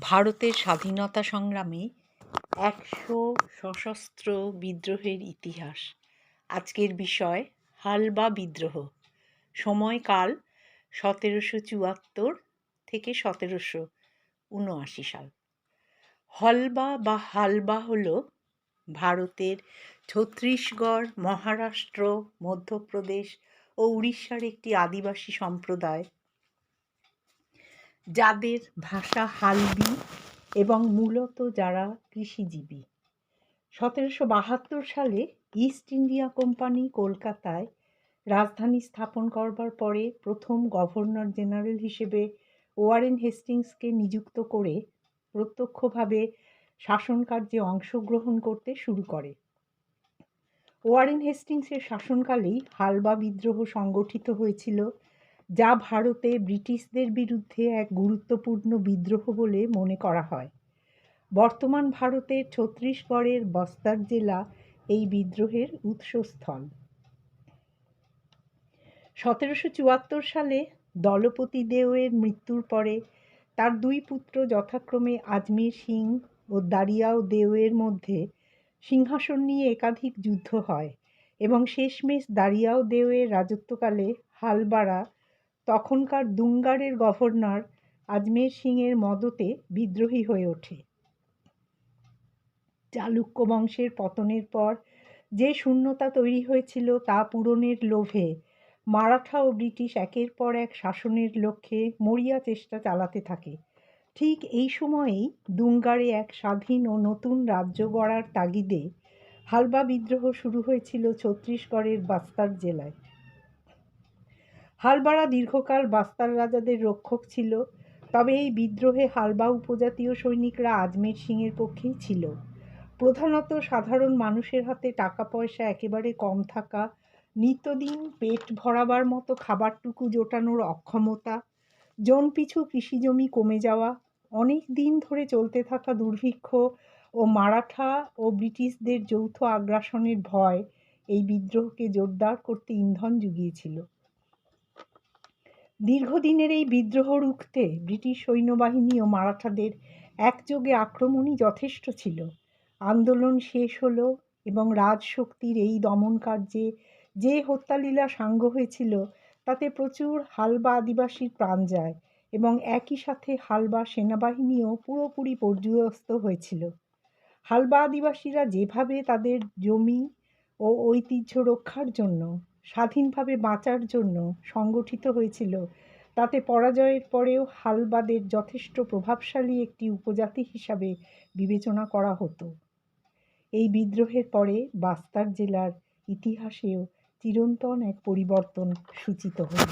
ভারতের স্বাধীনতা সংগ্রামে একশো সশস্ত্র বিদ্রোহের ইতিহাস। আজকের বিষয় হালবা বিদ্রোহ। সময়কাল সতেরোশো চুয়াত্তর থেকে সতেরোশো উনআশি সাল। হলবা বা হালবা হল ভারতের ছত্তিশগড়, মহারাষ্ট্র, মধ্যপ্রদেশ ও উড়িষ্যার একটি আদিবাসী সম্প্রদায়। যাদের ভাষা হালবি এবং মূলত যারা কৃষিজীবী। সতেরোশো বাহাত্তর সালে ইস্ট ইন্ডিয়া কোম্পানি কলকাতায় রাজধানী স্থাপন করবার পরে প্রথম গভর্নর জেনারেল হিসেবে ওয়ারেন হেস্টিংসকে নিযুক্ত করে প্রত্যক্ষভাবে শাসনকার্যে অংশগ্রহণ করতে শুরু করে। ওয়ারেন হেস্টিংসের শাসনকালেই হালবা বিদ্রোহ সংগঠিত হয়েছিল যা ভারতে ব্রিটিশদের বিরুদ্ধে এক গুরুত্বপূর্ণ বিদ্রোহ বলে মনে করা হয়। বর্তমান ভারতের ছত্তিশগড়ের বস্তার জেলা এই বিদ্রোহের উৎসস্থল। সতেরোশো চুয়াত্তর সালে দলপতি দেওয়ের মৃত্যুর পরে তার দুই পুত্র যথাক্রমে আজমির সিং ও দারিয়াও দেওয়ের মধ্যে সিংহাসন নিয়ে একাধিক যুদ্ধ হয় এবং শেষমেশ দারিয়াও দেওয়ের রাজত্বকালে হালবাড়া তখনকার দুঙ্গারের গভর্নর আজমের সিংয়ের মদতে বিদ্রোহী হয়ে ওঠে। চালুক্য বংশের পতনের পর যে শূন্যতা তৈরি হয়েছিল তা পূরণের লোভে মারাঠা ও ব্রিটিশ একের পর এক শাসনের লক্ষ্যে মরিয়া চেষ্টা চালাতে থাকে। ঠিক এই সময়েই দুঙ্গারে এক স্বাধীন ও নতুন রাজ্য গড়ার তাগিদে হালবা বিদ্রোহ শুরু হয়েছিল ছত্তিশগড়ের বাস্তার জেলায়। হালবাড়া দীর্ঘকাল বাস্তার রাজাদের রক্ষক ছিল, তবে এই বিদ্রোহে হালবা উপজাতীয় সৈনিকরা আজমের সিংয়ের পক্ষেই ছিল। প্রধানত সাধারণ মানুষের হাতে টাকা পয়সা একেবারে কম থাকা, নিত্যদিন পেট ভরাবার মতো খাবারটুকু জোটানোর অক্ষমতা জন পিছু কৃষিজমি কমে যাওয়া, অনেক দিন ধরে চলতে থাকা দুর্ভিক্ষ ও মারাঠা ও ব্রিটিশদের যৌথ আগ্রাসনের ভয় এই বিদ্রোহকে জোরদার করতে ইন্ধন জুগিয়েছিল। দীর্ঘদিনের এই বিদ্রোহ রুখতে ব্রিটিশ সৈন্যবাহিনী ও মারাঠাদের একযোগে আক্রমণই যথেষ্ট ছিল। আন্দোলন শেষ হলো এবং রাজশক্তির এই দমন কার্যে যে হত্যালীলা সাঙ্গ হয়েছিল, তাতে প্রচুর হালবা আদিবাসীর প্রাণ যায় এবং একই সাথে হালবা সেনাবাহিনীও পুরোপুরি পর্যুদস্ত হয়েছিল। হালবা আদিবাসীরা যেভাবে তাদের জমি ও ঐতিহ্য রক্ষার জন্য স্বাধীনভাবে বাঁচার জন্য সংগঠিত হয়েছিল। তাতে পরাজয়ের পরেও হালবাদের যথেষ্ট প্রভাবশালী একটি উপজাতি হিসাবে বিবেচনা করা হতো। এই বিদ্রোহের পরে বাস্তার জেলার ইতিহাসেও চিরন্তন এক পরিবর্তন সূচিত হল।